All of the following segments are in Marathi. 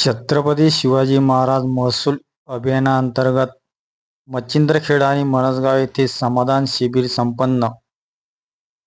छत्रपती शिवाजी महाराज महसूल अभियानांतर्गत मच्छिंद्रखेड आणि मनसगाव येथे समाधान शिबिर संपन्न.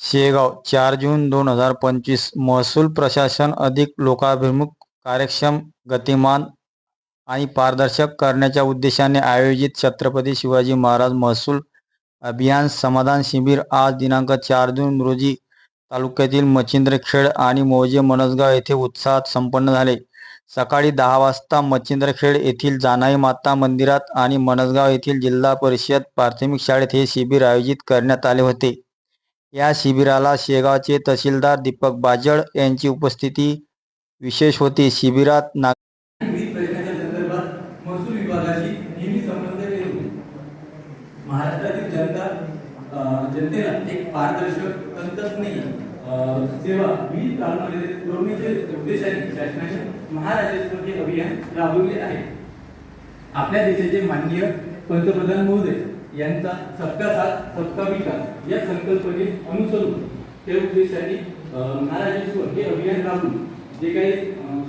शेगाव चार जून दोन हजार पंचवीस महसूल प्रशासन अधिक लोकाभिमुख कार्यक्षम गतिमान आणि पारदर्शक करण्याच्या उद्देशाने आयोजित छत्रपती शिवाजी महाराज महसूल अभियान समाधान शिबिर आज दिनांक चार जून रोजी तालुक्यातील मच्छिंद्रखेड आणि मौजे मनसगाव येथे उत्साहात संपन्न झाले. सकाळी दहा वाजता मच्छिंद्रखेड येथील जानाई माता मंदिरात आणि मनसगाव येथील जिल्हा परिषद प्राथमिक शाळेत हे शिबिर आयोजित करण्यात आले होते. या शिबिराला शेगावचे तहसीलदार दीपक बाजळ यांची उपस्थिती विशेष होती. शिबिरात नाग महाराष्ट्रातील जनता जनतेला एक पारदर्शक तंत्रज्ञ सेवा विविध कामामध्ये उद्देश आहे शासनाने महाराष्ट्र हे अभियान राबवले आहे. आपल्या देशाचे माननीय पंतप्रधान महोदय यांचा सबका साथ सबका विकास या संकल्पने अनुसरून त्या उद्देशाने महाराजेश्वर महाराष्ट्र हे अभियान राबवून. जे काही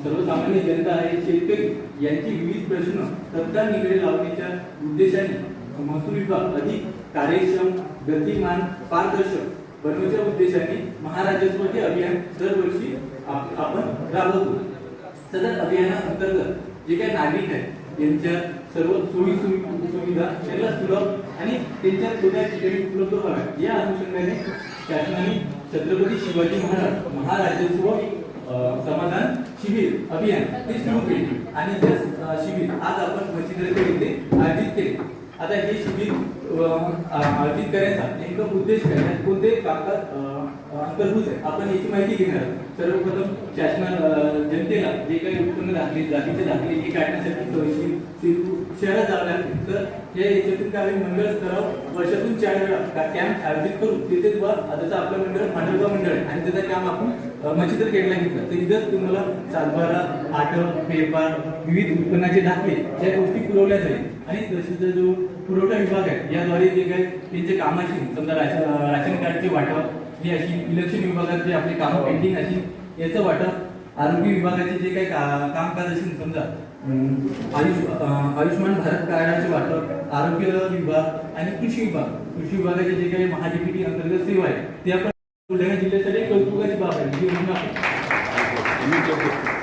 सर्वसामान्य जनता आहे शेतकरी यांची विविध प्रश्न तत्काळ निकडे लावण्याच्या उद्देशाने महसूल विभाग अधिक कार्यक्षम गतिमान पारदर्शक बनवण्याच्या उद्देशाने महाराजस्व हे अभियान दरवर्षी आप- आपण राबवतो. सदर अभियानाअंतर्गत जे काही नागरिक आहेत यांच्या सर्व सोयी सुविधा त्यांना सुलभ आणि त्यांच्या छोट्या ठिकाणी उपलब्ध व्हाव्या या अनुषंगाने शासनाने छत्रपती शिवाजी महाराज महाराजस्व समाधान शिबिर अभियान हे सुरू केले. आणि त्या शिबिर आज आपण मच्छिंद्रखेड येथे आता हे शिबिर आयोजित करायचा नेमका उद्देश काय? म्हणजे कोणते कागद अंतर्भूत आहे आपण याची माहिती घेणार सर्वप्रथम शासना जनतेला जे काही उत्पन्न दाखले जातीचे दाखले हे काढण्यासाठी तहसील शहरात जावं लागते. तर हे याच्यातून काय मंडळ स्तरावर वर्षातून चार वेळा कॅम्प आयोजित करून तिथे बा जसं आपलं मंडळ मांडवगाव मंडळ आहे. आणि त्याचा कॅम्प आपण मच्छिंद्र केला घेतला. तर इथं तुम्हाला सातबारा आठव पेपर विविध उत्पन्नाचे दाखले या गोष्टी पुरवल्या जाईल. आणि तसेच जो पुरवठा विभाग आहे याद्वारे जे काही त्यांचे कामाशी समजा राशन राशन कार्डचे वाटप हे अशी इलेक्शन विभागात जे आपले कामं पेंडिंग अशी याचं वाटप आरोग्य विभागाचे जे काही कामकाज असेल समजा आयुष आयुष्यमान भारत कार्डाचे वाटप आरोग्य विभाग आणि कृषी विभाग कृषी विभागाचे जे काही महाडीपीटी अंतर्गत सेवा आहे ते आपण बुलढाणा जिल्ह्यासाठी कौतुकाची बाब आहे जी म्हणून आपण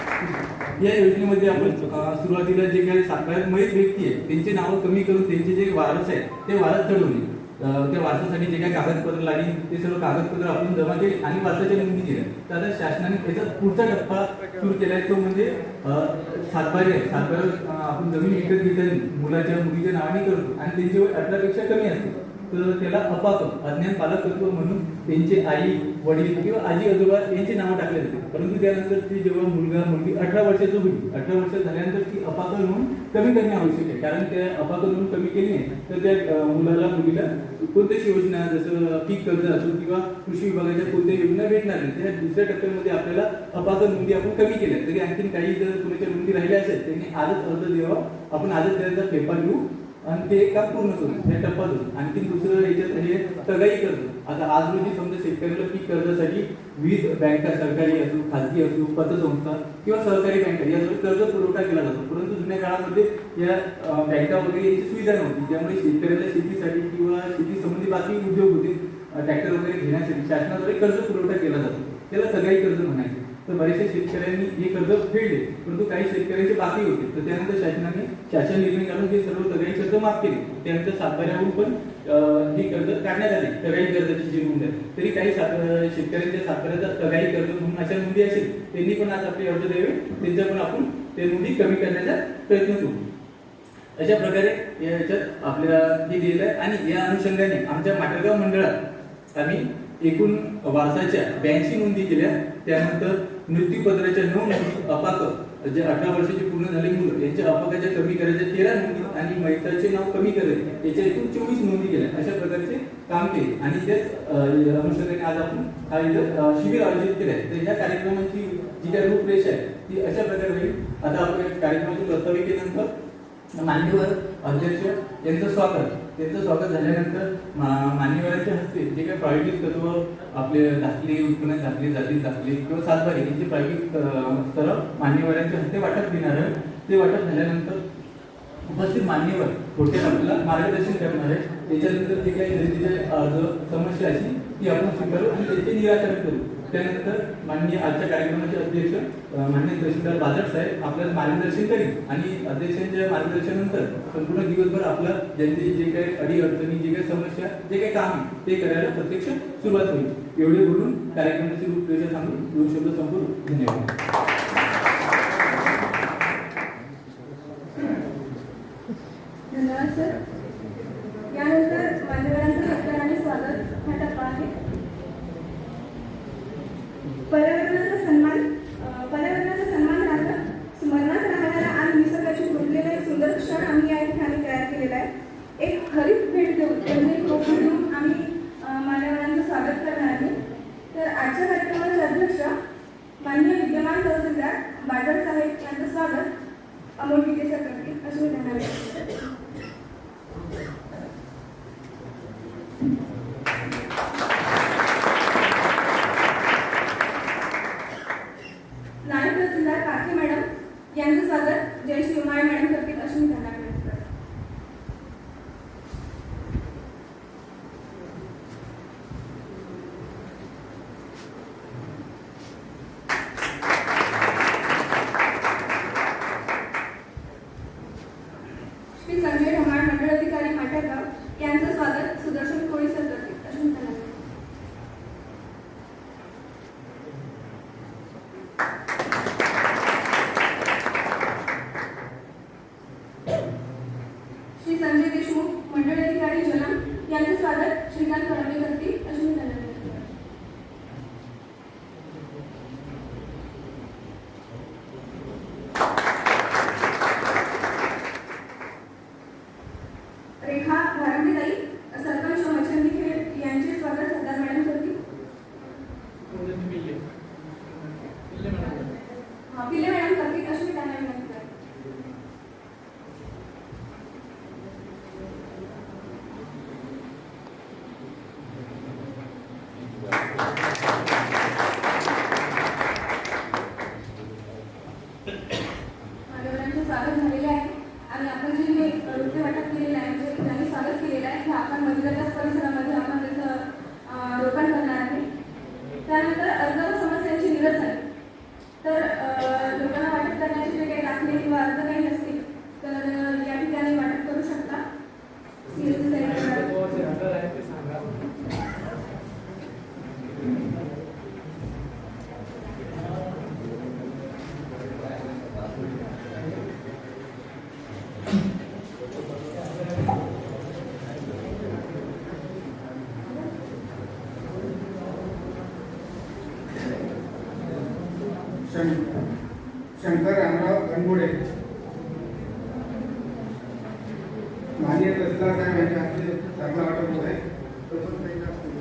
या योजनेमध्ये आपण सुरुवातीला जे काही सातबाऱ्यात मयत व्यक्ती आहे त्यांचे नावं कमी करून त्यांचे जे वारस आहेत ते वारस चढवले त्या वारसासाठी जे काही कागदपत्र लागली ते सर्व कागदपत्र आपण जमा केले आणि वारसाच्या नोंदणी केल्या तर आता शासनाने त्याचा पुढचा टप्पा सुरू केला आहे तो म्हणजे सातबारी आहे. सातबारे आपण जमीन विकत घेताना मुलाच्या मुलीच्या नावाने करतो आणि त्यांची वय अठरापेक्षा कमी असते. तर त्याला अपाकम अज्ञान पालकत्व म्हणून त्यांचे आई वडील किंवा आजी आजोबा यांची नावं टाकले जाते. परंतु त्यानंतर ती जेव्हा मुलगा मुलगी अठरा वर्षाची होईल अठरा वर्ष झाल्यानंतर ती अपाकल म्हणून कमी करणे आवश्यक आहे. कारण त्या अपाकल म्हणून कमी केली नाही तर त्या मुलाला मुलीला कोणत्याच योजना जसं पीक कर्ज असो किंवा कृषी विभागाच्या कोणत्या योजना भेटणार नाही. त्या दुसऱ्या टप्प्यामध्ये आपल्याला अपाकल नोंदी आपण कमी केल्या. तरी आणखीन काही जर कुणाच्या नोंदी राहिल्या असेल त्यांनी आजच अर्ज द्यावा. आपण आजच त्याचा पेपर घेऊ. आणि ते काम पूर्ण करू हे टप्पा दोन आणखी दुसरं याच्यात हे तगाई कर्ज आता आज रोजी समजा शेतकऱ्याला पीक कर्जासाठी विविध बँका सरकारी असो खाजगी असो पतसंस्था किंवा सहकारी बँका यासाठी कर्ज पुरवठा केला जातो. परंतु जुन्या काळामध्ये या बँका वगैरे याची सुविधा नव्हती. त्यामुळे शेतकऱ्याला शेतीसाठी किंवा शेती संबंधी बाकी उद्योग होते ट्रॅक्टर वगैरे घेण्यासाठी शासनाद्वारे कर्ज पुरवठा केला जातो. त्याला सगळी कर्ज म्हणायचे. तर बरेचसे शेतकऱ्यांनी हे कर्ज फेडले परंतु काही शेतकऱ्यांचे बाकी होते. तर त्यानंतर शासनाने शासन निर्णय काढून हे सर्व सगळी कर्ज माफ केले. त्यानंतर सातबाऱ्याहून पण हे कर्ज काढण्यात आले तगाई कर्जाची जी नोंद आहे. तरी काही सात शेतकऱ्यांच्या सातबाऱ्याचा तगाई कर्ज म्हणून अशा नोंदी असेल त्यांनी पण आज आपले अर्ज द्यावे. त्यांच्या पण आपण ते नोंदी कमी करण्याचा प्रयत्न करू. अशा प्रकारे याच्यात आपल्याला हे दिलेलं आहे. आणि या अनुषंगाने आमच्या माटरगाव मंडळात आम्ही एकूण वारसाच्या ब्याऐंशी नोंदी केल्या. त्यानंतर मृत्यूपत्राच्या नऊ नोंदी अपाक जे अठरा वर्षाची पूर्ण झाले मुलं यांच्या अपाकाच्या कमी करायच्या तेरा नोंदी आणि मैताचे नाव कमी करायचे याच्या एकूण चोवीस नोंदी केल्या. अशा प्रकारचे काम केले. आणि त्याच अनुषंगाने आज आपण हा इथं शिबिर आयोजित केलं आहे. तर या कार्यक्रमाची जी काही रूपरेषा आहे ती अशा प्रकारे होईल. आता आपण कार्यक्रमाची कार्यक्रमाच्या प्रस्ताविकेनंतर मान्यवर अध्यक्ष यांचं स्वागत. त्यांचं स्वागत झाल्यानंतर मा- मान्यवरांच्या हस्ते जे काही प्रायोगिक तत्व आपले दाखले उत्पन्न दाखले जाती दाखले किंवा सातबारी यांचे प्रायोगिक अं, मान्यवरांच्या हस्ते वाटप देणार आहे. ते वाटप झाल्यानंतर उपस्थित मान्यवर थोडक्यात आपल्याला मार्गदर्शन करणार आहे? त्याच्यानंतर जे काही जनतेचे समस्या अशी ती आपण स्वीकारू आणि त्याचे निराकरण करू. त्यानंतर माननीय आजच्या कार्यक्रमाचे अध्यक्ष माननीय तहसीलदार बाजट साहेब आपल्याला मार्गदर्शन करील आणि अध्यक्षांच्या मार्गदर्शनानंतर संपूर्ण दिवसभर आपलं जनतेची जे काही अडी अडचणी जे काही समस्या जे काही काम आहे, ते करायला प्रत्यक्ष सुरुवात होईल. एवढे बोलून कार्यक्रमाची रूपरेषा सांगून दोन शब्द संपूर्ण धन्यवाद धन्यवाद सर यानंतर मान्यवरांचं सत्कार आणि स्वागत हा टप्पा आहे पर्यावरणाचा सन्मान पर्यावरणाचा सन्मान राखत स्मरणात राहणारा आणि निसर्गाशी जोडलेला सुंदर क्षण आम्ही या ठिकाणी तयार केलेला आहे. एक हरित भेट देऊन हो म्हणजे एक देऊन आम्ही मान्यवरांचं स्वागत करणार आहे तर आजच्या कार्यक्रमाचे अध्यक्ष माननीय विद्यमान तहसीलदार बाजार साहेब यांचं स्वागत अमोल विजय सर असे धन्यवाद मी त्यांना विनंती करते. नायब तहसीलदार काके मॅडम यांचं स्वागत जय शिवमाय मॅडम करतील अशी मी त्यांना विनंती करते. श्री संजय ढमाळ मंडळ अधिकारी माटरगाव यांचं स्वागत सुदर्शन कोळी सर करतील अशी मी त्यांना विनंती करते. श्री संजय देशमुख मंडळ अधिकारी जलम यांचं स्वागत श्रीकांत फडणवीस करतील. अशी मी त्यांना विनंती करते. रेखा भारतीताई सरपंच मच्छंदी खेळ यांचे स्वागत सरदार मॅडम करतील हा, पिल्ले मॅडम करतील अशी मी त्यांना विनंती करते मान्यवरांचे स्वागत झालेले आहे आणि आपण जे हे नृत्य वाटप केलेलं आहे म्हणजे ज्यांनी स्वागत केलेलं आहे हे आपण मंदिराच्याच परिसरामध्ये आपण त्याचं अं, रोपण करणार आहे त्यानंतर अर्ज व समस्यांचे निरसन तर अं, लोकांना वाटप करण्याचे जे काही दाखले किंवा अर्ज काही नसतील तर अं, या ठिकाणी वाटप करू शकता CSC सेंटरला. शं- शंकर रामराव गणगुडे माननीय तहसीलदार साहेब यांच्या हस्ते चांगला वाटप होत आहे तसंच त्यांच्या हस्ते.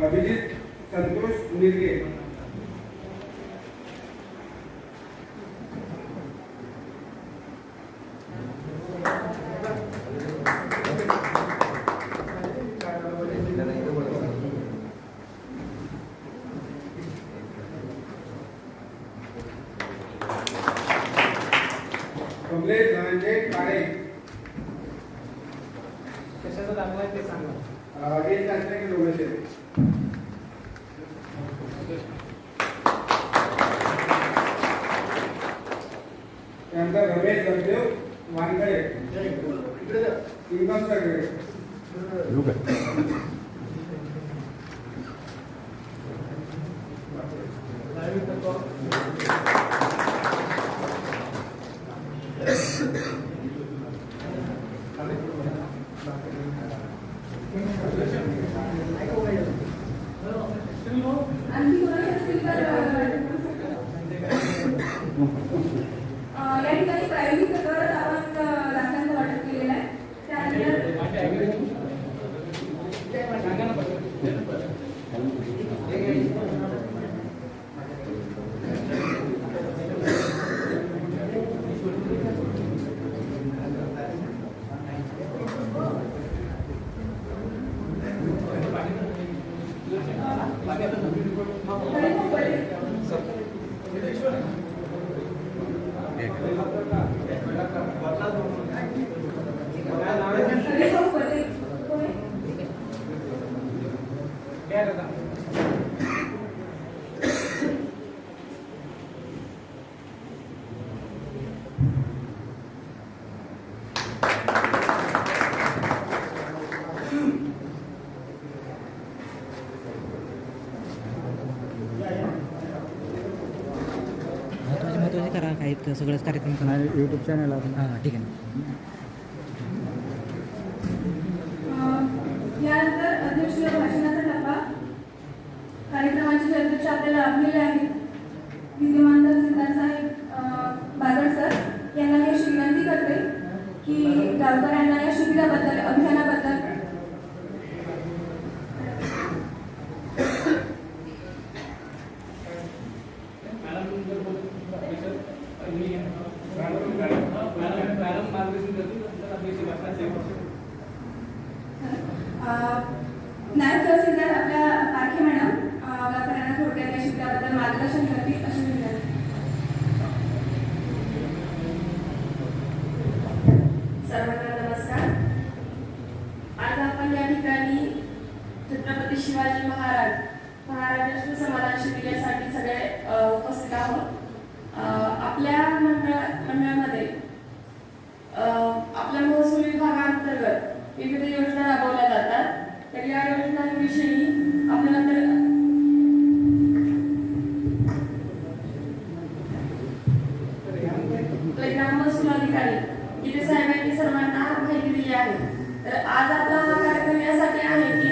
अभिजित संतोष मिरगे कमलेश धनंजय काळे. कशाचा दाखला आहे ते सांगा. अं, हे शासकीय अं, या ठिकाणी प्रायोगिक Like, I don't know. तर सगळंच कार्यक्रम करा यूट्यूब चॅनल हां ठीक आहे यानंतर अध्यक्षीय भाषणाचा टप्पा. कार्यक्रमाचे अध्यक्ष आपल्याला लाभलेले आहेत विद्यमान तहसीलदार साहेब बादल सर यांना मी अशी विनंती करते की गावकऱ्यांना या शिबिराबद्दल अभियानाबद्दल मॅडम जर बोलतो अध्यक्ष, मी मॅडम मॅडम मॅडम मार्गदर्शन करतील तर अध्यक्ष भाषणात सेवा अं, नायब तहसीलदार आपल्या पारखे मॅडम थोडक्यात या मार्गदर्शन करतील अशी विनंती. सर्वांना नमस्कार. आज आपण या ठिकाणी छत्रपती शिवाजी महाराज महाराष्ट्र समाधान शिबिरासाठी सगळे उपस्थित आहोत. आपल्या मंडळ मंडळामध्ये आपल्या महसूल विभागांतर्गत विविध योजना राबवल्या जातात. तर या योजनांविषयी आपल्याला तर आपले महसूल अधिकारी इथे साहेबांनी सर्वांना माहिती दिली आहे. तर आज आपला हा कार्यक्रम यासाठी आहे की